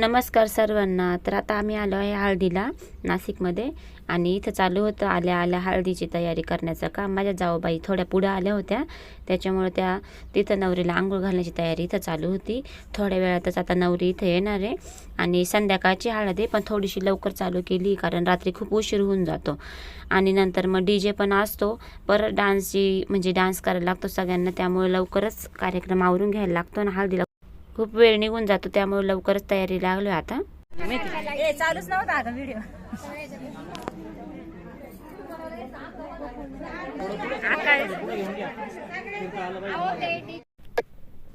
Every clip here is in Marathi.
नमस्कार सर्वांना. तर आता आम्ही आलो आहे हळदीला नाशिकमध्ये. आणि इथं चालू होतं आल्या आल्या हळदीची तयारी करण्याचं काम. माझ्या जाऊबाई थोड्या पुढं आल्या होत्या. त्याच्यामुळे त्या तिथं नवरीला आंघोळ घालण्याची तयारी इथं चालू होती. थोड्या वेळातच आता नवरी इथं येणार आहे. आणि संध्याकाळची हळद आहे पण थोडीशी लवकर चालू केली कारण रात्री खूप उशीर होऊन जातो. आणि नंतर मग डी जे पण असतो परत डान्सची म्हणजे डान्स करायला लागतो सगळ्यांना. त्यामुळे लवकरच कार्यक्रम आवरून घ्यायला लागतो आणि हळदीला खूप वेळ निघून जातो त्यामुळे लवकरच तयारी लागलो आता. ए चालूच नव्हता अगं व्हिडिओ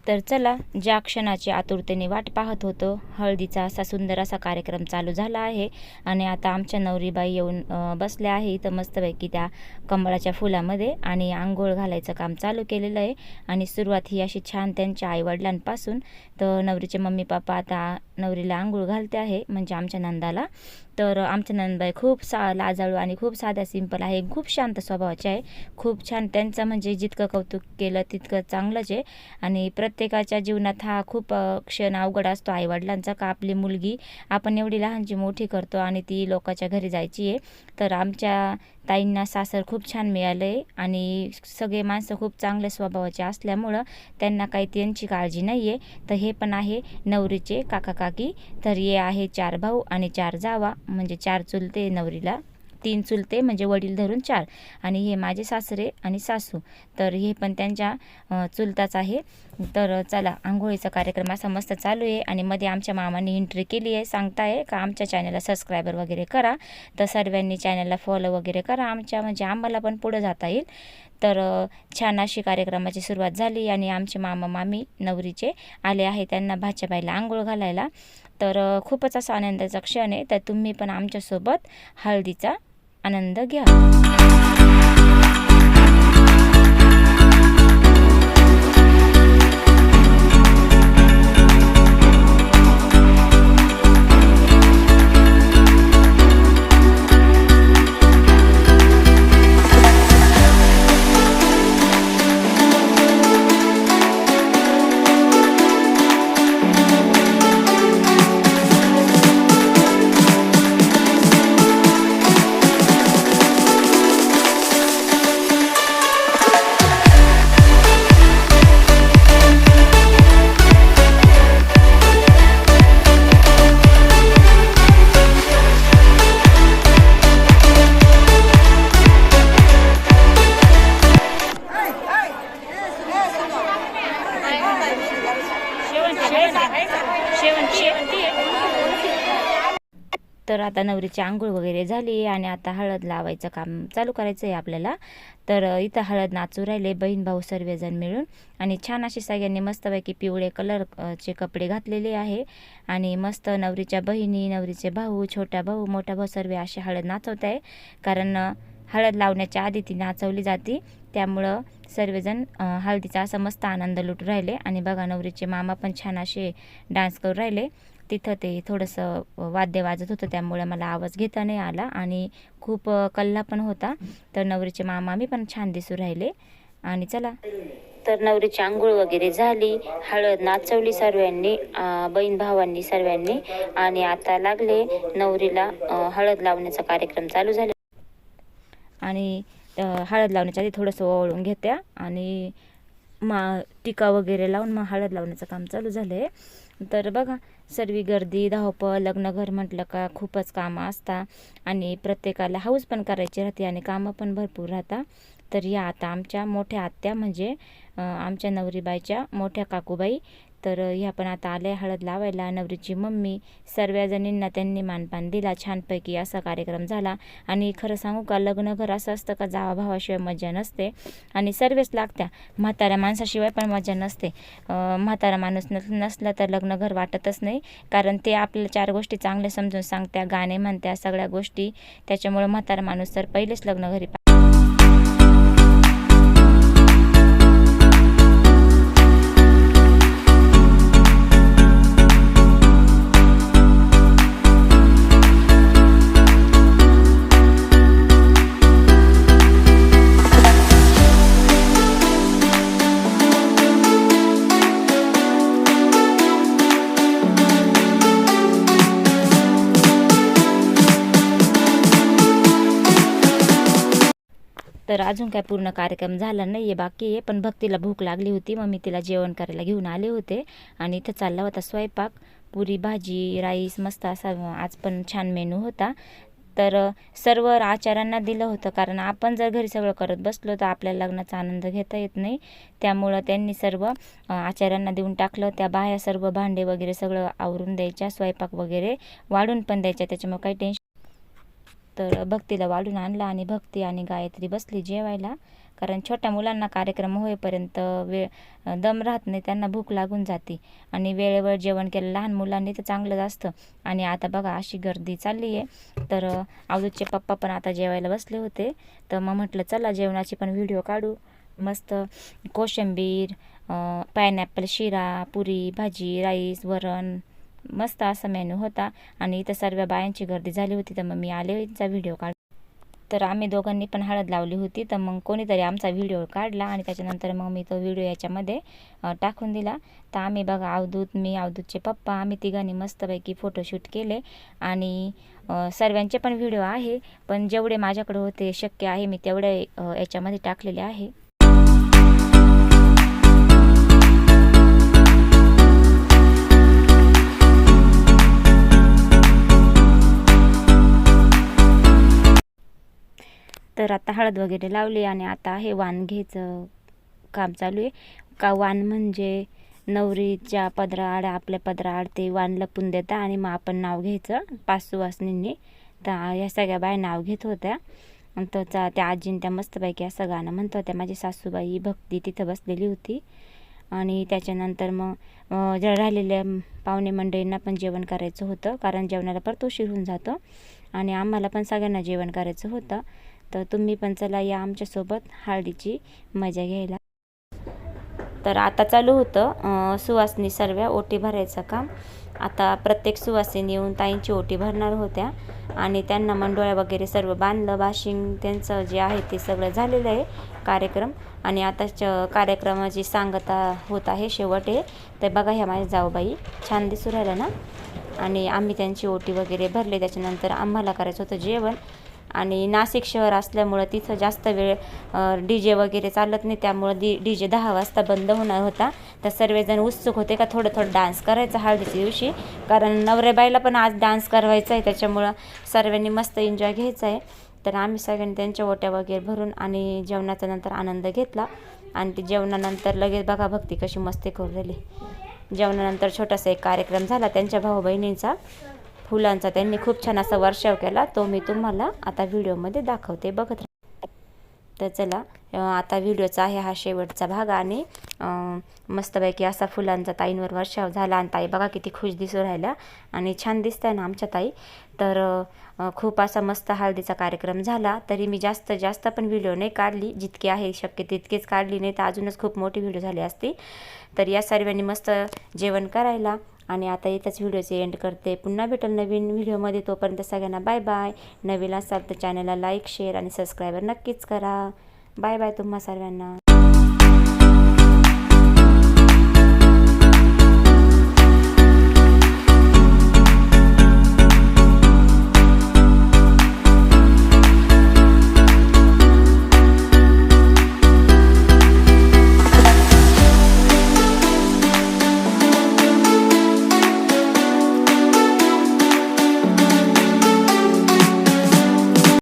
तर चला ज्या क्षणाची आतुरतेने वाट पाहत होतो हळदीचा असा सुंदर असा कार्यक्रम चालू झाला आहे आणि आता आमच्या नवरीबाई येऊन बसल्या आहे इथं मस्तपैकी त्या कमळाच्या फुलामध्ये आणि आंघोळ घालायचं काम चालू केलेलं आहे. आणि सुरुवात ही अशी छान त्यांच्या आईवडिलांपासून. तर नवरीचे मम्मी पप्पा आता नवरीला आंघोळ घालते आहे म्हणजे आमच्या नंदाला. तर आमच्या नंदबाई खूप सा लाजाळू आणि खूप साध्या सिंपल आहे. खूप शांत स्वभावाचे आहे. खूप छान त्यांचं म्हणजे जितकं कौतुक केलं तितकं चांगलंच आहे. आणि प्रत्येकाच्या जीवनात हा खूप क्षण अवघड असतो. आईवडिलांचा का आपली मुलगी आपण एवढी लहानची मोठी करतो आणि ती लोकाच्या घरी जायची आहे. तर आमच्या ताईंना सासर खूप छान मिळालं आहे आणि सगळे माणसं खूप चांगल्या स्वभावाचे असल्यामुळं त्यांना काही त्यांची काळजी नाही आहे तर हे पण आहे नवरीचे काका काकी. तर हे आहे चार भाऊ आणि चार जावा म्हणजे चार चुलते नवरीला. तीन चुलते म्हणजे वडील धरून चार. आणि हे माझे सासरे आणि सासू. तर हे पण त्यांच्या चुलताच आहे. तर चला आंघोळीचा कार्यक्रम असा मस्त चालू आहे आणि मध्ये आमच्या मामांनी एंट्री केली आहे. सांगताय का आमच्या चॅनलला सबस्क्रायबर वगैरे करा. तर सर्वांनी चॅनलला फॉलो वगैरे करा. आमच्या म्हणजे आम्हाला पण पुढं जाता येईल. तर छान अशी कार्यक्रमाची सुरुवात झाली आणि आमचे मामा मामी नवरीचे आले आहे त्यांना भाच्याबाईला आंघोळ घालायला. तर खूपच असा आनंदाचा क्षण आहे. तर तुम्ही पण आमच्यासोबत हळदीचा आनंद घ्या. तर आता नवरीची आंघोळ वगैरे झाली आणि आता हळद लावायचं काम चालू करायचं आहे आपल्याला. तर इथं हळद नाचू राहिले बहीण भाऊ सर्वजण मिळून. आणि छान असे सगळ्यांनी मस्तपैकी पिवळे कलरचे कपडे घातलेले आहे. आणि मस्त नवरीच्या बहिणी नवरीचे भाऊ छोटा भाऊ मोठा भाऊ सर्व असे हळद नाचवत आहे कारण हळद लावण्याच्या आधी ती नाचवली जाते. त्यामुळं सर्वजण हळदीचा असा मस्त आनंद लुटू राहिले. आणि बघा नवरीचे मामा पण छान असे डान्स करू राहिले. तिथं ते थोडंसं वाद्य वाजत होतं. त्यामुळे मला आवाज घेता नाही आला. आणि खूप कल्ला पण होता. तर नवरीचे मामा मी पण छान दिसू राहिले. आणि चला. तर नवरीची आंघोळ वगैरे झाली. हळद नाचवली सर्वांनी बहीण भावांनी सर्वांनी. आणि आता लागले नवरीला हळद लावण्याचा कार्यक्रम चालू झाला. आणि हळद लावण्याच्या आधी थोडंसं ओवळून घेत्या आणि मा टिका वगैरे लावून मग हळद लावण्याचं काम चालू झालं आहे तर बघा सर्व गर्दी धावपळ लग्नघर म्हटलं का खूपच कामं असतात आणि प्रत्येकाला हाऊस पण करायची राहते आणि कामं पण भरपूर राहतात तर या आता आमच्या मोठ्या आत्या म्हणजे आमच्या नवरीबाईच्या मोठ्या काकूबाई तर ह्या पण आता आल्या हळद लावायला. नवरीची मम्मी सर्वजणींना त्यांनी मानपान दिला. छानपैकी असा कार्यक्रम झाला. आणि खरं सांगू का लग्न घर असं असतं का जावा भावाशिवाय मजा नसते. आणि सर्वच लागत्या. म्हाताऱ्या माणसाशिवाय पण मजा नसते. म्हातारा माणूस नस नसला तर लग्न घर वाटतच नाही. कारण ते आपल्याला चार गोष्टी चांगल्या समजून सांगत्या गाणे म्हणत्या सगळ्या गोष्टी. त्याच्यामुळे म्हातारा माणूस तर पहिलेच लग्न घरी तर अजून काय पूर्ण कार्यक्रम झाला नाही आहे बाकी आहे. पण भक्तीला भूक लागली होती मग मी तिला जेवण करायला घेऊन आले होते. आणि इथं चालला होता स्वयंपाक पुरी भाजी राईस मस्त असा आज पण छान मेनू होता. तर सर्व आचारांना दिलं होतं कारण आपण जर घरी सगळं करत बसलो तर आपल्या लग्नाचा आनंद घेता येत नाही. त्यामुळं त्यांनी सर्व आचारांना आचार्यांना देऊन टाकलं. त्या बाया सर्व भांडे वगैरे सगळं आवरून द्यायच्या स्वयंपाक वगैरे वाढून पण द्यायच्या. त्याच्यामुळे काही टेन्शन तर भक्तीला वाढून आणलं आणि भक्ती आणि गायत्री बसली जेवायला. कारण छोट्या मुलांना कार्यक्रम होईपर्यंत वेळ दम राहत नाही त्यांना भूक लागून जाते. आणि वेळेवर जेवण केलं लहान मुलांनी तर चांगलंच असतं. आणि आता बघा अशी गर्दी चालली आहे. तर अवधूतचे पप्पा पण आता जेवायला बसले होते. तर मग म्हटलं चला जेवणाची पण व्हिडिओ काढू. मस्त कोशिंबीर पायनॅपल शिरा पुरी भाजी राईस वरण मस्त असा मेनू होता आणि इथं सर्व बायांची गर्दी झाली होती तर मग मी आले त्यांचा व्हिडिओ काढ तर आम्ही दोघांनी पण हळद लावली होती तर मग कोणीतरी आमचा व्हिडिओ काढला आणि त्याच्यानंतर मग मी तो व्हिडिओ याच्यामध्ये टाकून दिला. तर आम्ही बघा अवधूत मी अवधूतचे पप्पा आम्ही तिघांनी मस्तपैकी फोटोशूट केले आणि सर्वांचे पण व्हिडिओ आहे पण जेवढे माझ्याकडे होते शक्य आहे मी तेवढे याच्यामध्ये टाकलेले आहे. तर आता हळद वगैरे लावली आणि आता हे वाण घ्यायचं काम चालू आहे. का वाण म्हणजे नवरीच्या पदराआड आपल्या पदराआड ते वाण लपून देतात आणि मग आपण नाव घ्यायचं पाच सुवासनींनी तर या सगळ्या बाया नाव घेत होत्या. तर त्याचा त्या आजीन त्या मस्तपैकी असं गाणं म्हणत होत्या माझी सासूबाई भक्ती तिथं बसलेली होती. आणि त्याच्यानंतर मग ज्या राहिलेल्या पाहुणे मंडळींना पण जेवण करायचं होतं कारण जेवणाला परत उशीर होऊन जातो. आणि आम्हाला पण सगळ्यांना जेवण करायचं होतं. तर तुम्ही पण चला या आमच्यासोबत हळदीची मजा घ्यायला. तर आता चालू होतं सुवासनी सर्व ओटी भरायचं काम. आता प्रत्येक सुवासिनी येऊन ताईंची ओटी भरणार होत्या आणि त्यांना मंडोळ्या वगैरे सर्व बांधलं बाशिंग त्यांचं जे आहे ते सगळं झालेलं आहे कार्यक्रम. आणि आता च- कार्यक्रमाची सांगता होत आहे शेवट हे. तर बघा ह्या माझ्या जाऊबाई छान दिसू राहिल्या ना? आणि आम्ही त्यांची ओटी वगैरे भरले त्याच्यानंतर आम्हाला करायचं होतं जेवण. आणि नाशिक शहर असल्यामुळं तिथं जास्त वेळ डी जे वगैरे चालत नाही त्यामुळं डी डी जे दहा वाजता बंद होणार होता. तर सर्वजण उत्सुक होते का थोडं थोडं डान्स करायचा हळदीच्या दिवशी. कारण नवऱ्याबाईला पण आज डान्स करायचा आहे त्याच्यामुळं सर्वांनी मस्त एन्जॉय घ्यायचा आहे. तर आम्ही सगळ्यांनी त्यांच्या ओट्या वगैरे भरून आणि जेवणाचा नंतर आनंद घेतला. आणि ते जेवणानंतर लगेच बघा भक्ती कशी मस्ती करू राहिली. जेवणानंतर छोटासा एक कार्यक्रम झाला त्यांच्या भाऊ बहिणींचा फुलांचा त्यांनी खूप छान असा वर्षाव केला. तो मी तुम्हाला आता व्हिडिओमध्ये दाखवते. बघत तर चला आता व्हिडिओचा आहे हा शेवटचा भाग आणि मस्तपैकी असा फुलांचा ताईंवर वर्षाव झाला आणि ताई बघा किती खुश दिसू राहिल्या आणि छान दिसत ना आमच्या ताई. तर खूप असा मस्त हळदीचा कार्यक्रम झाला. तरी मी जास्त जास्त पण व्हिडिओ नाही काढली. जितकी आहे शक्य तितकीच काढली. नाही तर अजूनच खूप मोठी व्हिडिओ झाली असती. तर या सर्वांनी मस्त जेवण करायला आणि आता इथंच व्हिडिओचे एंड करते. पुन्हा भेटेल नवीन व्हिडिओमध्ये. तोपर्यंत सगळ्यांना बाय बाय नवीन असाल तर चॅनलला लाईक शेअर आणि सबस्क्राईबर नक्कीच करा. बाय बाय तुम्हा सर्वांना.